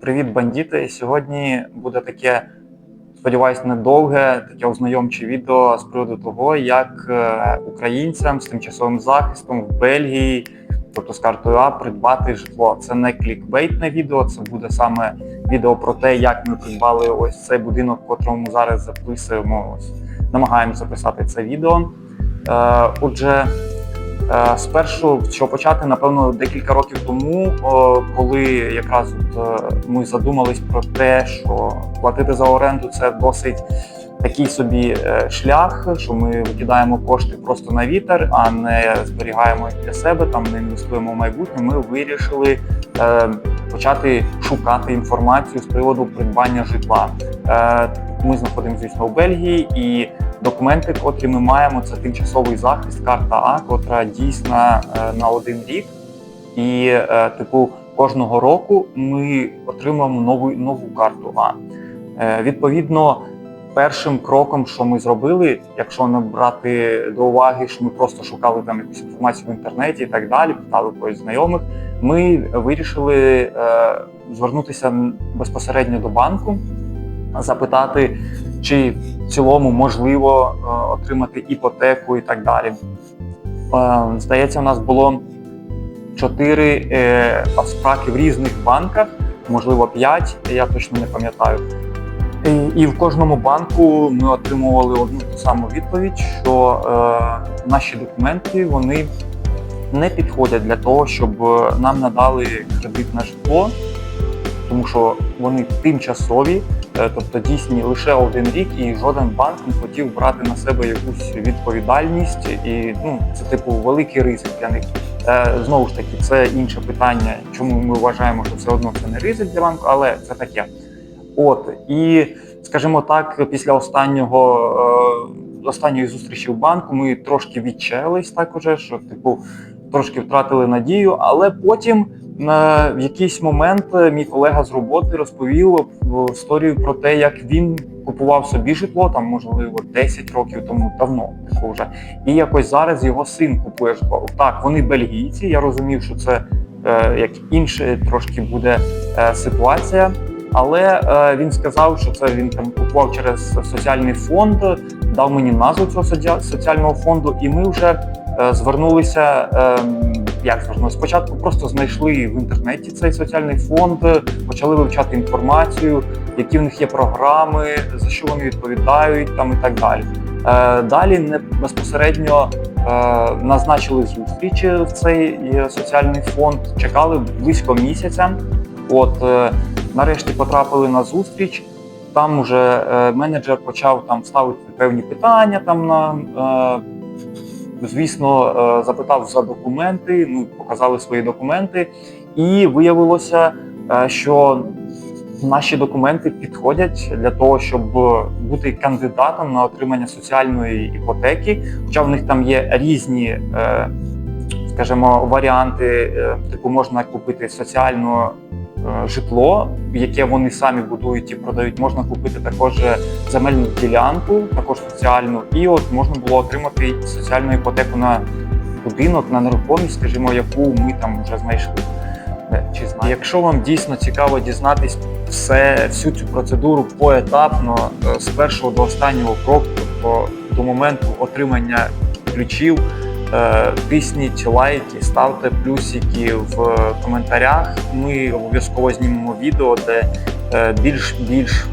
Привіт, бандити! Сьогодні буде таке, сподіваюсь, недовге, таке ознайомче відео з приводу того, як е, українцям з тимчасовим захистом в Бельгії, тобто з картою А, придбати житло. Це не клікбейтне відео, це буде саме відео про те, як ми придбали ось цей будинок, в котрому зараз записуємо. Ось намагаємося записати це відео. Е, Отже. Е, Спершу, що почати, напевно, декілька років тому, коли якраз от, е, ми задумались про те, що платити за оренду це досить такий собі е, шлях, що ми викидаємо кошти просто на вітер, а не зберігаємо їх для себе, там не інвестуємо в майбутнє. Ми вирішили почати шукати інформацію з приводу придбання житла. Ми знаходимося, звісно, в Бельгії і документи, котрі ми маємо, це тимчасовий захист, карта А, котра дійсна е, на один рік. І, е, типу, кожного року ми отримуємо нову, нову карту А. Е, Відповідно, першим кроком, що ми зробили, якщо не брати до уваги, що ми просто шукали там якусь інформацію в інтернеті і так далі, питали когось знайомих, ми вирішили звернутися безпосередньо до банку, запитати, чи в цілому можливо е, отримати іпотеку і так далі. Е, Здається, у нас було чотири е, в різних банках, можливо, п'ять, я точно не пам'ятаю. І, в кожному банку ми отримували одну ту саму відповідь, що наші документи вони не підходять для того, щоб нам надали кредит на житло, тому що вони тимчасові, е, тобто дійсні лише один рік, і жоден банк не хотів брати на себе якусь відповідальність, і ну це типу великий ризик для них. Е, Знову ж таки, це інше питання, чому ми вважаємо, що все одно це не ризик для банку, але це таке. От і скажімо так, після останнього е, останньої зустрічі в банку ми трошки відчаялись так уже, що типу трошки втратили надію, але потім. На в якийсь момент е, мій колега з роботи розповів е, історію про те, як він купував собі житло, там можливо 10 років тому давно, типу вже і якось зараз його син купує житло. Так, вони бельгійці. Я розумів, що це е, як інша трошки буде е, ситуація. Але е, він сказав, що це він там купував через соціальний фонд, дав мені назву цього соціа- соціального фонду, і ми вже звернулися. Е, як звернулися? Спочатку просто знайшли в інтернеті цей соціальний фонд, почали вивчати інформацію, які в них є програми, за що вони відповідають, там і так далі. Е, далі не безпосередньо е, назначили зустріч в цей е, соціальний фонд, чекали близько місяця. От е, нарешті потрапили на зустріч. Там уже е, менеджер почав там ставити певні питання. Там на е, звісно, е, запитав за документи. Ми показали свої документи, і виявилося, е, що наші документи підходять для того, щоб бути кандидатом на отримання соціальної іпотеки. Хоча в них там є різні. е, Скажімо, варіанти, типу можна купити соціальну житло, яке вони самі будують і продають. Можна купити також земельну ділянку, також соціальну, і от можна було отримати соціальну іпотеку на будинок, на нерухомість, скажімо, яку ми там вже знайшли. Е, Чи. Якщо вам дійсно цікаво дізнатись все, всю цю процедуру поетапно е, з першого до останнього кроку, тобто до моменту отримання ключів. Е, Тисніть лайки, ставте плюсики в коментарях. Ми обов'язково знімемо відео, де е, більш більш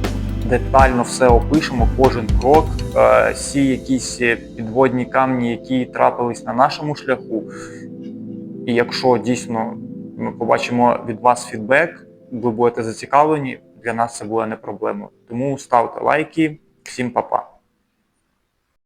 детально все опишемо, кожен крок, е, всі якісь підводні камні, які трапились на нашому шляху. І якщо дійсно ми побачимо від вас фідбек, ви будете зацікавлені, для нас це буде не проблема. Тому ставте лайки, всім па-па.